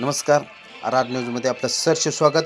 नमस्कार. आर न्यूजमध्ये आपलं सहर्ष स्वागत.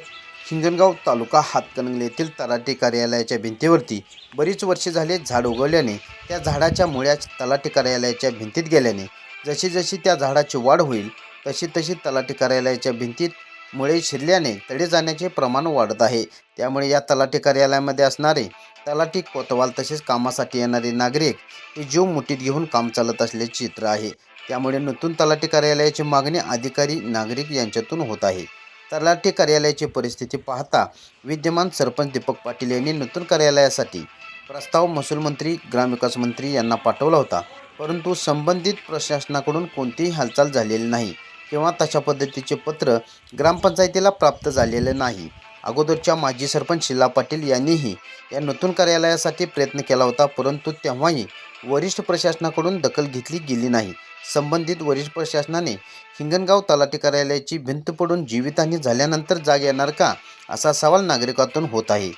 हिंगणगाव तालुका हातकणंगले येथील तलाठी कार्यालयाच्या भिंतीवरती बरीच वर्षे झाले झाड उगवल्याने त्या झाडाच्या मुळ्या तलाठी कार्यालयाच्या भिंतीत गेल्याने जशी जशी त्या झाडाची वाढ होईल तशी तशी तलाठी कार्यालयाच्या भिंतीत मुळे शिरल्याने तडे जाण्याचे प्रमाण वाढत आहे. त्यामुळे या तलाठी कार्यालयामध्ये असणारे तलाठी कोतवाल तसेच कामासाठी येणारे नागरिक हे जीव मुठीत घेऊन काम चालत असल्याचे चित्र आहे. त्यामुळे नूतन तलाठी कार्यालयाची मागणी अधिकारी नागरिक यांच्यातून होत आहे. तलाठी कार्यालयाची परिस्थिती पाहता विद्यमान सरपंच दीपक पाटील यांनी नूतन कार्यालयासाठी प्रस्ताव महसूल मंत्री ग्रामविकास मंत्री यांना पाठवला होता. परंतु संबंधित प्रशासनाकडून कोणतीही हालचाल झालेली नाही किंवा तशा पद्धतीचे पत्र ग्रामपंचायतीला प्राप्त झालेले नाही. अगोदरच्या माजी सरपंच शिला पाटील यांनीही या नूतन कार्यालयासाठी प्रयत्न केला होता परंतु तेव्हाही वरिष्ठ प्रशासनाकडून दखल घेतली गेली नाही. संबंधित वरिष्ठ प्रशासनाने हिंगणगाव तलाठी कार्यालयाची भिंत पडून जीवितहानी झाल्यानंतर जाग येणार का असा सवाल नागरिकातून होत आहे.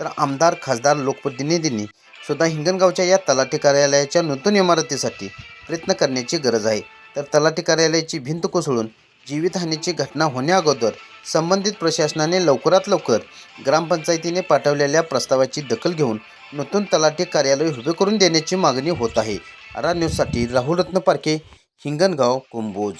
तर आमदार खासदार लोकप्रतिनिधींनी सुद्धा हिंगणगावच्या या तलाठी कार्यालयाच्या नूतन इमारतीसाठी प्रयत्न करण्याची गरज आहे. तर तलाठी कार्यालयाची भिंत कोसळून जीवितहानीची घटना होण्याअगोदर संबंधित प्रशासनाने लवकरात लवकर ग्रामपंचायतीने पाठवलेल्या प्रस्तावाची दखल घेऊन नूतन तलाठी कार्यालय उभे करून देण्याची मागणी होत आहे. आर न्यूजसाठी राहुल रत्न पारखे हिंगणगाव कुंभोज.